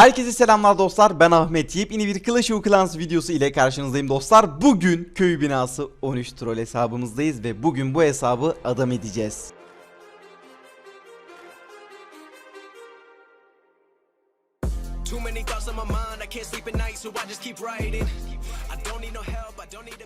Herkese selamlar dostlar. Ben Ahmet Yiğip yeni bir Clash of Clans videosu ile karşınızdayım dostlar. Bugün köy binası 13 troll hesabımızdayız ve bugün bu hesabı adam edeceğiz. Too many thoughts on my mind,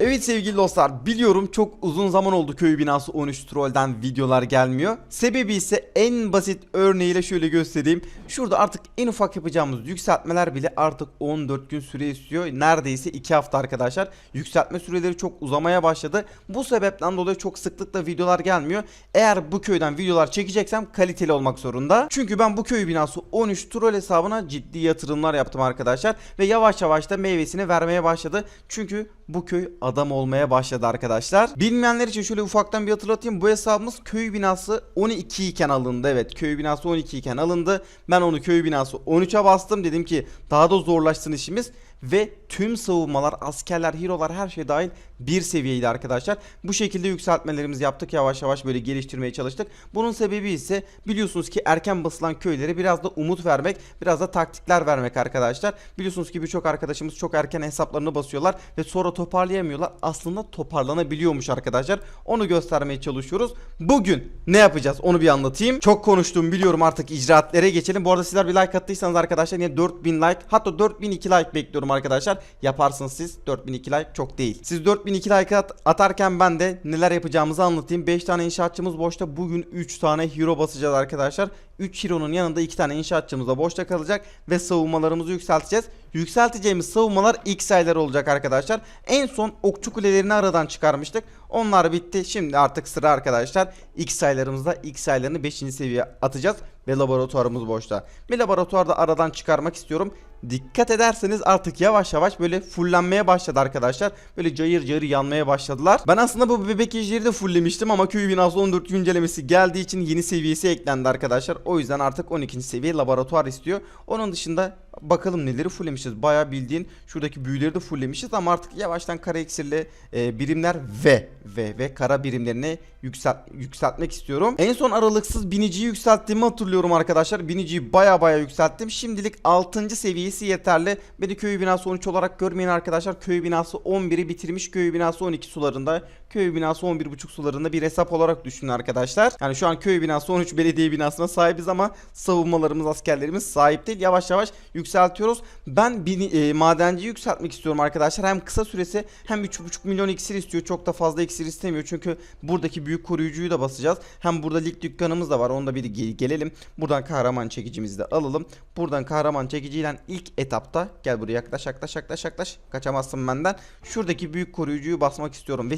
Evet sevgili dostlar biliyorum çok uzun zaman oldu köy binası 13 trollden videolar gelmiyor. Sebebi ise en basit örneğiyle şöyle göstereyim. Şurada artık en ufak yapacağımız yükseltmeler bile artık 14 gün süre istiyor. Neredeyse 2 hafta arkadaşlar. Yükseltme süreleri çok uzamaya başladı. Bu sebepten dolayı çok sıklıkla videolar gelmiyor. Eğer bu köyden videolar çekeceksem kaliteli olmak zorunda. Çünkü ben bu köy binası 13 troll hesabına ciddi yatırımlar yaptım arkadaşlar. Ve yavaş yavaş da meyvesini vermeye başladı. Çünkü bu köy adam olmaya başladı arkadaşlar. Bilmeyenler için şöyle ufaktan bir hatırlatayım. Bu hesabımız köy binası 12 iken alındı. Evet köy binası 12 iken alındı. Ben onu köy binası 13'e bastım. Dedim ki daha da zorlaşsın işimiz. Ve tüm savunmalar, askerler, hero'lar her şey dahil bir seviyeydi arkadaşlar. Bu şekilde yükseltmelerimizi yaptık. Yavaş yavaş böyle geliştirmeye çalıştık. Bunun sebebi ise biliyorsunuz ki erken basılan köylere biraz da umut vermek, biraz da taktikler vermek arkadaşlar. Biliyorsunuz ki birçok arkadaşımız çok erken hesaplarını basıyorlar ve sonra toparlayamıyorlar. Aslında toparlanabiliyormuş arkadaşlar. Onu göstermeye çalışıyoruz. Bugün ne yapacağız onu bir anlatayım. Çok konuştum biliyorum artık icraatlere geçelim. Bu arada sizler bir like attıysanız arkadaşlar yine 4000 like hatta 4002 like bekliyorum arkadaşlar. Yaparsınız siz 4002 like çok değil. Siz 4002 like at- atarken ben de neler yapacağımızı anlatayım. 5 tane inşaatçımız boşta. Bugün 3 tane hero basacağız arkadaşlar. 3 hero'nun yanında 2 tane inşaatçımız da boşta kalacak ve savunmalarımızı yükselteceğiz. Yükselteceğimiz savunmalar X aylar olacak arkadaşlar. En son okçu kulelerini aradan çıkarmıştık. Onlar bitti. Şimdi artık sıra arkadaşlar. X aylarımızda X aylarını 5. seviye atacağız ve laboratuvarımız boşta. Bir laboratuvarda aradan çıkarmak istiyorum. Dikkat ederseniz artık yavaş yavaş böyle fullenmeye başladı arkadaşlar. Böyle cayır cayır yanmaya başladılar. Ben aslında bu bebek ejderi de fulllemiştim ama köy binası 14 güncellemesi geldiği için yeni seviyesi eklendi arkadaşlar. O yüzden artık 12. seviye laboratuvar istiyor. Onun dışında bakalım neleri fulllemişiz. Bayağı bildiğin şuradaki büyüleri de fulllemişiz ama artık yavaştan kara iksirli e, birimler ve ve ve kara birimlerini yükselt, yükseltmek istiyorum. En son aralıksız biniciyi yükselttiğimi hatırlıyorum arkadaşlar. Biniciyi baya baya yükselttim. Şimdilik 6. seviyesi yeterli. Beni köy binası 13 olarak görmeyin arkadaşlar. Köy binası 11'i bitirmiş. Köy binası 12 sularında. Köy binası 11.5 sularında bir hesap olarak düşünün arkadaşlar. Yani şu an köy binası 13 belediye binasına sahibiz ama savunmalarımız askerlerimiz sahip değil. Yavaş yavaş yükseltiyoruz. Ben bini, e, madenciyi yükseltmek istiyorum arkadaşlar. Hem kısa süresi hem 3.5 milyon iksir istiyor. Çok da fazla iksir istemiyor. Çünkü buradaki büyük koruyucuyu da basacağız. Hem burada lig dükkanımız da var. Onda bir ge- gelelim. Buradan kahraman çekicimizi de alalım. Buradan kahraman çekiciyle ilk etapta gel buraya yaklaş yaklaş yaklaş yaklaş. Kaçamazsın benden. Şuradaki büyük koruyucuyu basmak istiyorum ve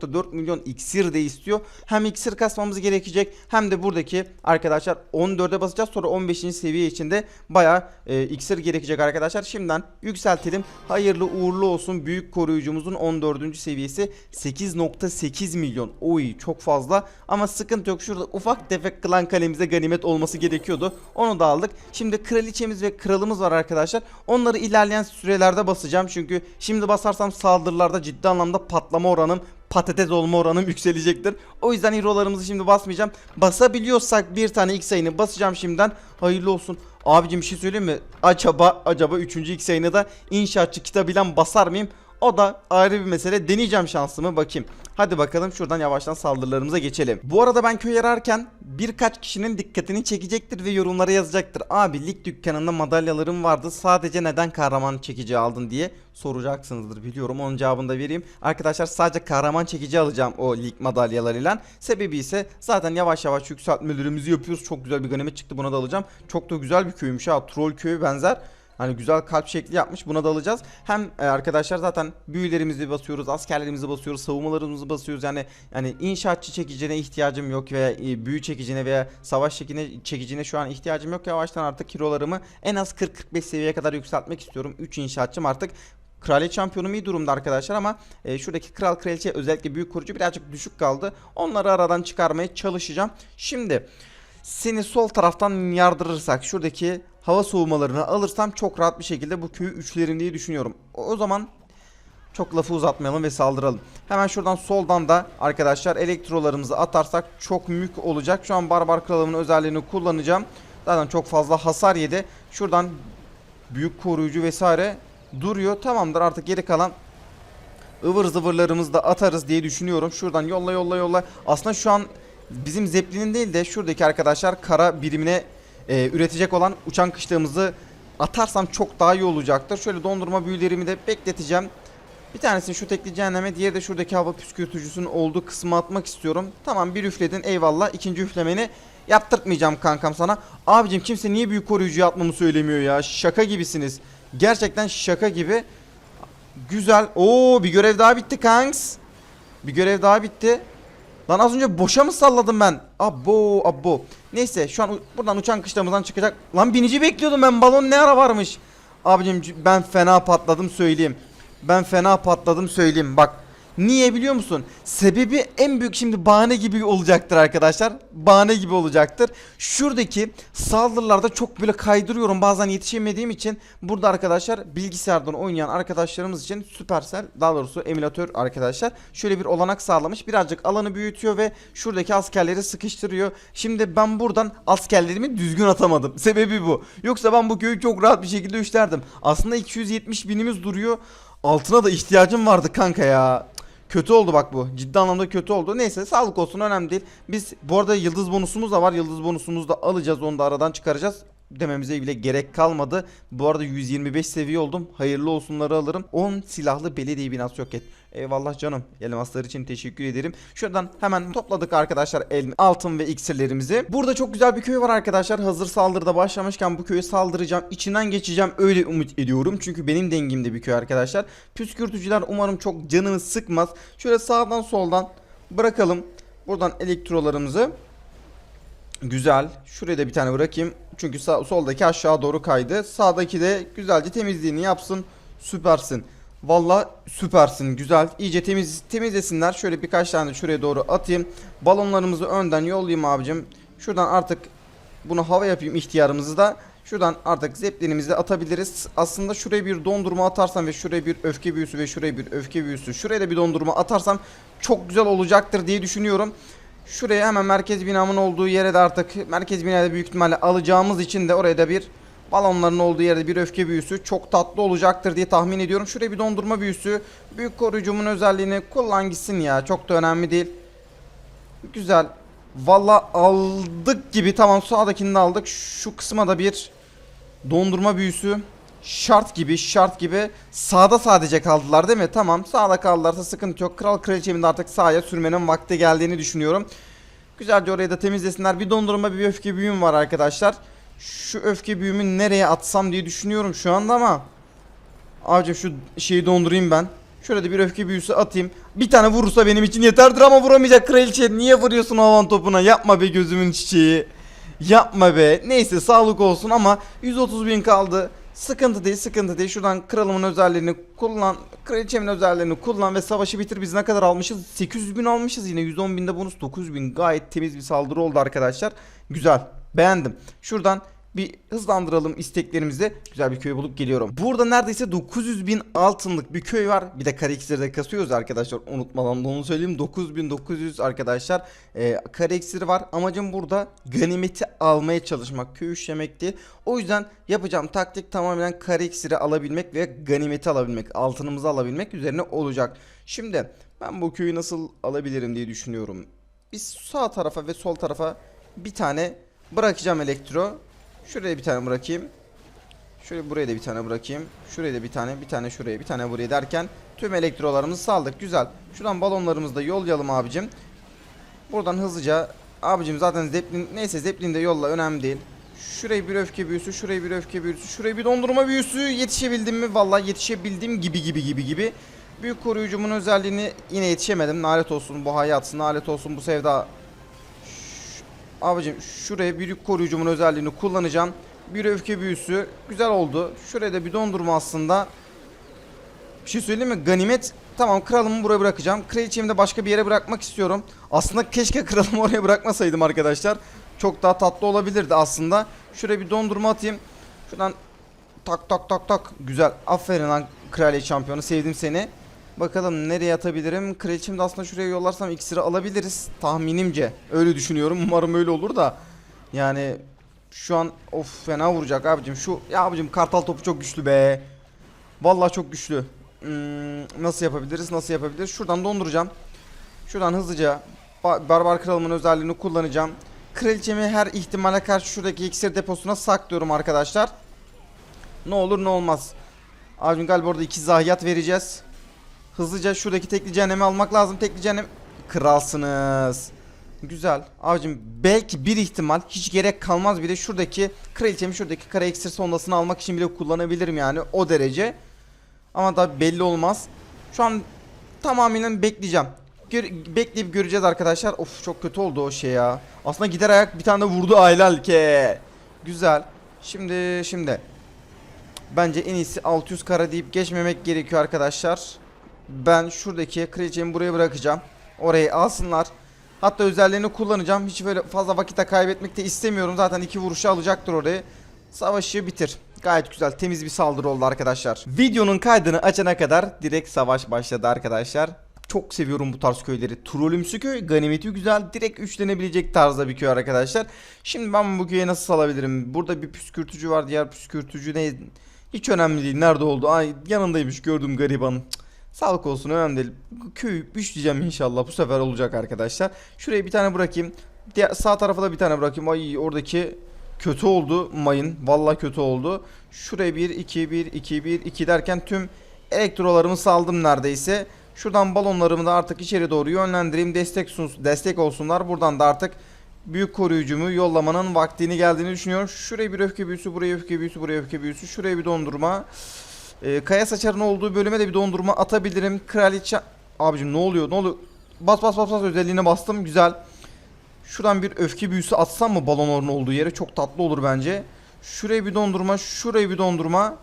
8.4 milyon iksir de istiyor. Hem iksir kasmamız gerekecek hem de buradaki arkadaşlar 14'e basacağız. Sonra 15. seviye içinde bayağı e, iksir gerekecek arkadaşlar. Şimdiden yükseltelim. Hayırlı uğurlu olsun. Büyük koruyucumuzun 14. seviyesi 8.8 milyon. Oy çok fazla ama sıkıntı yok. Şurada ufak tefek klan kalemize ganimet olması gerekiyordu. Onu da aldık. Şimdi kraliçemiz ve kralımız var arkadaşlar. Onları ilerleyen sürelerde basacağım. Çünkü şimdi basarsam saldırılarda ciddi anlamda patlama oranım patates olma oranım yükselecektir. O yüzden hero'larımızı şimdi basmayacağım. Basabiliyorsak bir tane X ayını basacağım şimdiden. Hayırlı olsun. Abicim bir şey söyleyeyim mi? Acaba acaba 3. X ayını da inşaatçı kitabıyla basar mıyım? O da ayrı bir mesele. Deneyeceğim şansımı bakayım. Hadi bakalım şuradan yavaştan saldırılarımıza geçelim. Bu arada ben köy ararken birkaç kişinin dikkatini çekecektir ve yorumlara yazacaktır. Abi lig dükkanında madalyalarım vardı. Sadece neden kahraman çekici aldın diye soracaksınızdır biliyorum. Onun cevabını da vereyim. Arkadaşlar sadece kahraman çekici alacağım o lig madalyalarıyla. Sebebi ise zaten yavaş yavaş yükseltmelerimizi yapıyoruz. Çok güzel bir ganimet çıktı buna da alacağım. Çok da güzel bir köymüş ha. Troll köyü benzer. Hani güzel kalp şekli yapmış buna da alacağız. Hem e, arkadaşlar zaten büyülerimizi basıyoruz, askerlerimizi basıyoruz, savunmalarımızı basıyoruz. Yani yani inşaatçı çekicine ihtiyacım yok veya e, büyü çekicine veya savaş çekicine, çekicine şu an ihtiyacım yok. Yavaştan artık hero'larımı en az 40-45 seviyeye kadar yükseltmek istiyorum. 3 inşaatçım artık Kraliyet şampiyonum iyi durumda arkadaşlar ama e, şuradaki kral kraliçe özellikle büyük kurucu birazcık düşük kaldı. Onları aradan çıkarmaya çalışacağım. Şimdi seni sol taraftan yardırırsak şuradaki hava soğumalarını alırsam çok rahat bir şekilde bu köyü üçlerim diye düşünüyorum. O zaman çok lafı uzatmayalım ve saldıralım. Hemen şuradan soldan da arkadaşlar elektrolarımızı atarsak çok mük olacak. Şu an barbar kralımın özelliğini kullanacağım. Zaten çok fazla hasar yedi. Şuradan büyük koruyucu vesaire duruyor. Tamamdır artık geri kalan ıvır zıvırlarımızı da atarız diye düşünüyorum. Şuradan yolla yolla yolla. Aslında şu an bizim Zeppelin'in değil de şuradaki arkadaşlar kara birimine e, üretecek olan uçan kışlığımızı atarsam çok daha iyi olacaktır. Şöyle dondurma büyülerimi de bekleteceğim. Bir tanesini şu tekli cehenneme, diğeri de şuradaki hava püskürtücüsünün olduğu kısma atmak istiyorum. Tamam bir üfledin eyvallah. İkinci üflemeni yaptırtmayacağım kankam sana. Abicim kimse niye büyük koruyucu atmamı söylemiyor ya. Şaka gibisiniz. Gerçekten şaka gibi. Güzel. Oo bir görev daha bitti kanks. Bir görev daha bitti. Lan az önce boşa mı salladım ben? Abo abo. Neyse şu an buradan uçan kışlamızdan çıkacak. Lan binici bekliyordum ben. Balon ne ara varmış? Abicim ben fena patladım söyleyeyim. Ben fena patladım söyleyeyim. Bak Niye biliyor musun? Sebebi en büyük şimdi bahane gibi olacaktır arkadaşlar. Bahane gibi olacaktır. Şuradaki saldırılarda çok böyle kaydırıyorum bazen yetişemediğim için. Burada arkadaşlar bilgisayardan oynayan arkadaşlarımız için Supercell daha doğrusu emülatör arkadaşlar şöyle bir olanak sağlamış. Birazcık alanı büyütüyor ve şuradaki askerleri sıkıştırıyor. Şimdi ben buradan askerlerimi düzgün atamadım. Sebebi bu. Yoksa ben bu köyü çok rahat bir şekilde üçlerdim. Aslında 270 binimiz duruyor. Altına da ihtiyacım vardı kanka ya. Kötü oldu bak bu. Ciddi anlamda kötü oldu. Neyse sağlık olsun önemli değil. Biz bu arada yıldız bonusumuz da var. Yıldız bonusumuzu da alacağız. Onu da aradan çıkaracağız. Dememize bile gerek kalmadı. Bu arada 125 seviye oldum. Hayırlı olsunları alırım. 10 silahlı belediye binası yok et. Eyvallah canım. Elmaslar için teşekkür ederim. Şuradan hemen topladık arkadaşlar el, altın ve iksirlerimizi. Burada çok güzel bir köy var arkadaşlar. Hazır saldırıda başlamışken bu köyü saldıracağım. İçinden geçeceğim öyle umut ediyorum. Çünkü benim dengimde bir köy arkadaşlar. Püskürtücüler umarım çok canımı sıkmaz. Şöyle sağdan soldan bırakalım. Buradan elektrolarımızı. Güzel. Şuraya da bir tane bırakayım. Çünkü sağ, soldaki aşağı doğru kaydı. Sağdaki de güzelce temizliğini yapsın. Süpersin. Valla süpersin. Güzel. İyice temiz temizlesinler. Şöyle birkaç tane şuraya doğru atayım. Balonlarımızı önden yollayayım abicim. Şuradan artık bunu hava yapayım ihtiyarımızı da. Şuradan artık zeplinimizi de atabiliriz. Aslında şuraya bir dondurma atarsam ve şuraya bir öfke büyüsü ve şuraya bir öfke büyüsü. Şuraya da bir dondurma atarsam çok güzel olacaktır diye düşünüyorum. Şuraya hemen merkez binamın olduğu yere de artık merkez binada büyük ihtimalle alacağımız için de oraya da bir balonların olduğu yerde bir öfke büyüsü çok tatlı olacaktır diye tahmin ediyorum. Şuraya bir dondurma büyüsü. Büyük koruyucumun özelliğini kullan gitsin ya. Çok da önemli değil. Güzel. Valla aldık gibi. Tamam sağdakini de aldık. Şu kısma da bir dondurma büyüsü. Şart gibi şart gibi. Sağda sadece kaldılar değil mi? Tamam sağda kaldılarsa sıkıntı yok. Kral kraliçemin de artık sahaya sürmenin vakti geldiğini düşünüyorum. Güzelce orayı da temizlesinler. Bir dondurma bir öfke büyüm var arkadaşlar. Şu öfke büyümü nereye atsam diye düşünüyorum şu anda ama. Abicim şu şeyi dondurayım ben. Şöyle de bir öfke büyüsü atayım. Bir tane vurursa benim için yeterdir ama vuramayacak kraliçe. Niye vuruyorsun havan topuna? Yapma be gözümün çiçeği. Yapma be. Neyse sağlık olsun ama 130 bin kaldı. Sıkıntı değil sıkıntı değil. Şuradan kralımın özelliğini kullan. Kraliçemin özelliğini kullan ve savaşı bitir. Biz ne kadar almışız? 800 bin almışız yine. 110 binde bonus 9 bin. Gayet temiz bir saldırı oldu arkadaşlar. Güzel. Beğendim. Şuradan bir hızlandıralım isteklerimizi. Güzel bir köy bulup geliyorum. Burada neredeyse 900 bin altınlık bir köy var. Bir de kare iksiri de kasıyoruz arkadaşlar. Unutmadan da onu söyleyeyim. 9900 arkadaşlar. Ee, kare iksiri var. Amacım burada ganimeti almaya çalışmak. Köy işlemek değil. O yüzden yapacağım taktik tamamen kare iksiri alabilmek ve ganimeti alabilmek. Altınımızı alabilmek üzerine olacak. Şimdi ben bu köyü nasıl alabilirim diye düşünüyorum. Biz sağ tarafa ve sol tarafa bir tane bırakacağım elektro. Şuraya bir tane bırakayım. Şöyle buraya da bir tane bırakayım. Şuraya da bir tane, bir tane şuraya, bir tane buraya derken tüm elektrolarımızı saldık. Güzel. Şuradan balonlarımızı da yollayalım abicim. Buradan hızlıca abicim zaten zeplin neyse zeplin de yolla önemli değil. Şuraya bir öfke büyüsü, şuraya bir öfke büyüsü, şuraya bir dondurma büyüsü yetişebildim mi? Vallahi yetişebildim gibi gibi gibi gibi. Büyük koruyucumun özelliğini yine yetişemedim. Nalet olsun bu hayat, nalet olsun bu sevda. Abicim şuraya büyük koruyucumun özelliğini kullanacağım. Bir öfke büyüsü güzel oldu. Şuraya da bir dondurma aslında. Bir şey söyleyeyim mi? Ganimet tamam kralımı buraya bırakacağım. Kraliçemi de başka bir yere bırakmak istiyorum. Aslında keşke kralımı oraya bırakmasaydım arkadaşlar. Çok daha tatlı olabilirdi aslında. Şuraya bir dondurma atayım. Şuradan tak tak tak tak. Güzel. Aferin lan kraliçe şampiyonu. Sevdim seni. Bakalım nereye atabilirim? Kraliçemi de aslında şuraya yollarsam iksiri alabiliriz. Tahminimce. Öyle düşünüyorum. Umarım öyle olur da. Yani Şu an of fena vuracak abicim. Şu ya abicim kartal topu çok güçlü be. Vallahi çok güçlü. Hmm, nasıl yapabiliriz? Nasıl yapabiliriz? Şuradan donduracağım. Şuradan hızlıca ba- barbar kralımın özelliğini kullanacağım. Kraliçemi her ihtimale karşı şuradaki iksir deposuna saklıyorum arkadaşlar. Ne olur ne olmaz. Abicim galiba orada iki zayiat vereceğiz. Hızlıca şuradaki tekli cehennemi almak lazım. Tekli cehennem kralsınız. Güzel. Abicim belki bir ihtimal hiç gerek kalmaz bile şuradaki kraliçemi şuradaki kara iksir sondasını almak için bile kullanabilirim yani o derece. Ama da belli olmaz. Şu an tamamen bekleyeceğim. Gör- bekleyip göreceğiz arkadaşlar. Of çok kötü oldu o şey ya. Aslında gider ayak bir tane de vurdu Aylal ke. Güzel. Şimdi şimdi. Bence en iyisi 600 kara deyip geçmemek gerekiyor arkadaşlar. Ben şuradaki kraliçemi buraya bırakacağım. Orayı alsınlar. Hatta özelliğini kullanacağım. Hiç böyle fazla vakit kaybetmek de istemiyorum. Zaten iki vuruşu alacaktır orayı. Savaşı bitir. Gayet güzel temiz bir saldırı oldu arkadaşlar. Videonun kaydını açana kadar direkt savaş başladı arkadaşlar. Çok seviyorum bu tarz köyleri. Trollümsü köy, ganimeti güzel, direkt üçlenebilecek tarzda bir köy arkadaşlar. Şimdi ben bu köye nasıl salabilirim? Burada bir püskürtücü var, diğer püskürtücü ne? Hiç önemli değil. Nerede oldu? Ay yanındaymış gördüm gariban. Cık, Sağlık olsun önemli değil. Köyü üçleyeceğim inşallah. Bu sefer olacak arkadaşlar. Şuraya bir tane bırakayım. Diğer, sağ tarafa da bir tane bırakayım. Ay oradaki kötü oldu mayın. Vallahi kötü oldu. Şuraya 1 2 1 2 1 2 derken tüm elektrolarımı saldım neredeyse. Şuradan balonlarımı da artık içeri doğru yönlendireyim. Destek sun, destek olsunlar. Buradan da artık büyük koruyucumu yollamanın vaktini geldiğini düşünüyorum. Şuraya bir öfke büyüsü, buraya öfke büyüsü, buraya öfke büyüsü, şuraya bir dondurma. Ee, Kaya saçarın olduğu bölüme de bir dondurma atabilirim. Kraliçe... Abicim ne oluyor? Ne oluyor? Bas bas bas bas özelliğine bastım. Güzel. Şuradan bir öfke büyüsü atsam mı balonların olduğu yere? Çok tatlı olur bence. Şuraya bir dondurma, şuraya bir dondurma.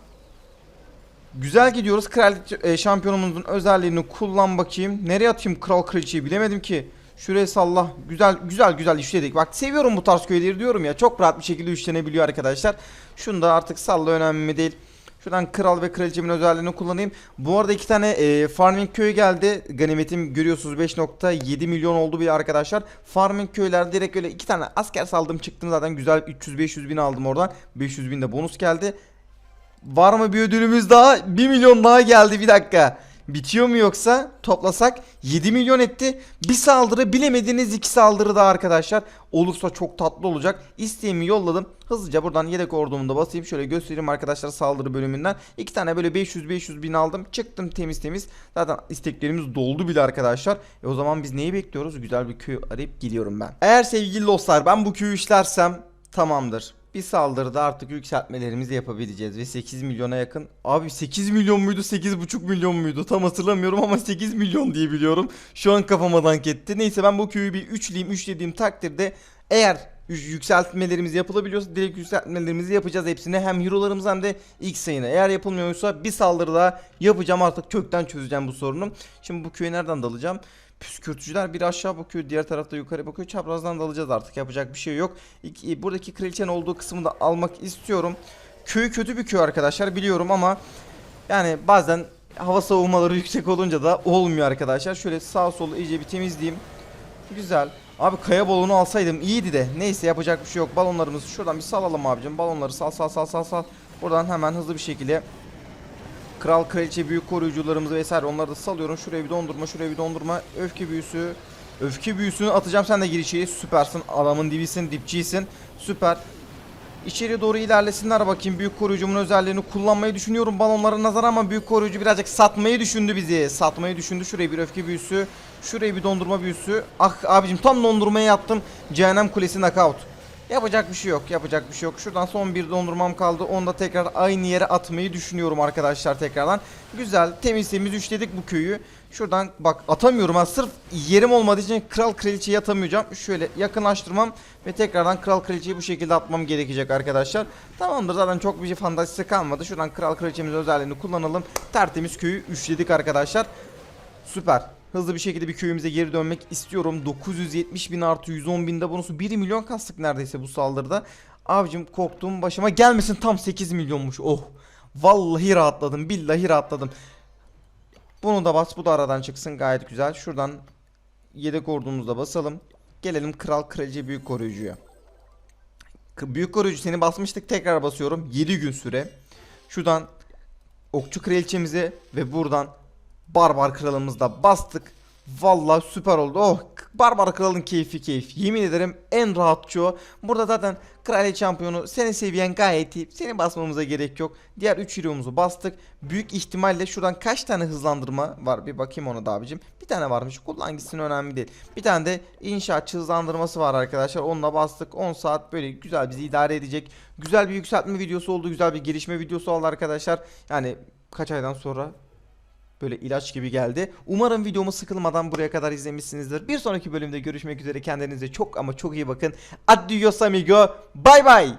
Güzel gidiyoruz. Kraliçe e, şampiyonumuzun özelliğini kullan bakayım. Nereye atayım kral kraliçeyi bilemedim ki. Şuraya salla. Güzel güzel güzel işledik. Bak seviyorum bu tarz köyleri diyorum ya. Çok rahat bir şekilde üçlenebiliyor arkadaşlar. Şunu da artık salla önemli değil. Şuradan kral ve kraliçemin özelliğini kullanayım. Bu arada iki tane e, farming köyü geldi. Ganimetim görüyorsunuz 5.7 milyon oldu bile arkadaşlar. Farming köyler direkt öyle iki tane asker saldım çıktım zaten güzel 300-500 bin aldım oradan. 500 bin de bonus geldi. Var mı bir ödülümüz daha? 1 milyon daha geldi bir dakika. Bitiyor mu yoksa toplasak 7 milyon etti. Bir saldırı bilemediğiniz iki saldırı daha arkadaşlar. Olursa çok tatlı olacak. İsteğimi yolladım. Hızlıca buradan yedek ordumu da basayım. Şöyle göstereyim arkadaşlar saldırı bölümünden. İki tane böyle 500-500 bin aldım. Çıktım temiz temiz. Zaten isteklerimiz doldu bile arkadaşlar. E o zaman biz neyi bekliyoruz? Güzel bir köy arayıp geliyorum ben. Eğer sevgili dostlar ben bu köyü işlersem tamamdır. Bir saldırıda artık yükseltmelerimizi yapabileceğiz ve 8 milyona yakın. Abi 8 milyon muydu 8,5 milyon muydu tam hatırlamıyorum ama 8 milyon diye biliyorum. Şu an kafama dank etti. Neyse ben bu köyü bir üçleyeyim üçlediğim takdirde eğer yü- yükseltmelerimiz yapılabiliyorsa direkt yükseltmelerimizi yapacağız hepsine hem hero'larımız hem de ilk sayını. Eğer yapılmıyorsa bir saldırı daha yapacağım artık kökten çözeceğim bu sorunu. Şimdi bu köye nereden dalacağım? Püskürtücüler bir aşağı bakıyor, diğer tarafta yukarı bakıyor. Çaprazdan dalacağız artık. Yapacak bir şey yok. Buradaki kraliçenin olduğu kısmı da almak istiyorum. Köy kötü bir köy arkadaşlar biliyorum ama yani bazen hava savunmaları yüksek olunca da olmuyor arkadaşlar. Şöyle sağ solu iyice bir temizleyeyim. Güzel. Abi kaya balonu alsaydım iyiydi de. Neyse yapacak bir şey yok. Balonlarımızı şuradan bir salalım abicim. Balonları sal sal sal sal sal. Buradan hemen hızlı bir şekilde Kral kraliçe büyük koruyucularımızı vesaire onları da salıyorum. Şuraya bir dondurma, şuraya bir dondurma. Öfke büyüsü. Öfke büyüsünü atacağım sen de gir içeri. Süpersin. Adamın dibisin, dipçisin. Süper. İçeri doğru ilerlesinler bakayım. Büyük koruyucumun özelliğini kullanmayı düşünüyorum balonlara nazar ama büyük koruyucu birazcık satmayı düşündü bizi. Satmayı düşündü. Şuraya bir öfke büyüsü. Şuraya bir dondurma büyüsü. Ah abicim tam dondurmaya yattım. Cehennem kulesi knockout. Yapacak bir şey yok. Yapacak bir şey yok. Şuradan son bir dondurmam kaldı. Onu da tekrar aynı yere atmayı düşünüyorum arkadaşlar tekrardan. Güzel. Temiz temiz üçledik bu köyü. Şuradan bak atamıyorum ha. Sırf yerim olmadığı için kral kraliçeyi atamayacağım. Şöyle yakınlaştırmam ve tekrardan kral kraliçeyi bu şekilde atmam gerekecek arkadaşlar. Tamamdır zaten çok bir şey fantazisi kalmadı. Şuradan kral kraliçemizin özelliğini kullanalım. Tertemiz köyü üçledik arkadaşlar. Süper. Hızlı bir şekilde bir köyümüze geri dönmek istiyorum. 970 bin artı 110 binde bonusu 1 milyon kastık neredeyse bu saldırıda. Abicim korktuğum başıma gelmesin tam 8 milyonmuş. Oh. Vallahi rahatladım. Billahi rahatladım. Bunu da bas bu da aradan çıksın gayet güzel. Şuradan yedek ordumuzu da basalım. Gelelim kral kraliçe büyük koruyucuya. Büyük koruyucu seni basmıştık tekrar basıyorum 7 gün süre. Şuradan okçu kraliçemizi ve buradan barbar kralımızı da bastık. Vallahi süper oldu. Oh barbar kralın keyfi keyif. Yemin ederim en rahatçı o. Burada zaten kraliçe şampiyonu seni seviyen gayet iyi. Seni basmamıza gerek yok. Diğer 3 hero'muzu bastık. Büyük ihtimalle şuradan kaç tane hızlandırma var bir bakayım ona da abicim. Bir tane varmış. Kullan önemli değil. Bir tane de inşaat hızlandırması var arkadaşlar. Onunla bastık. 10 saat böyle güzel bizi idare edecek. Güzel bir yükseltme videosu oldu. Güzel bir gelişme videosu oldu arkadaşlar. Yani kaç aydan sonra böyle ilaç gibi geldi. Umarım videomu sıkılmadan buraya kadar izlemişsinizdir. Bir sonraki bölümde görüşmek üzere. Kendinize çok ama çok iyi bakın. Adios amigo. Bye bye.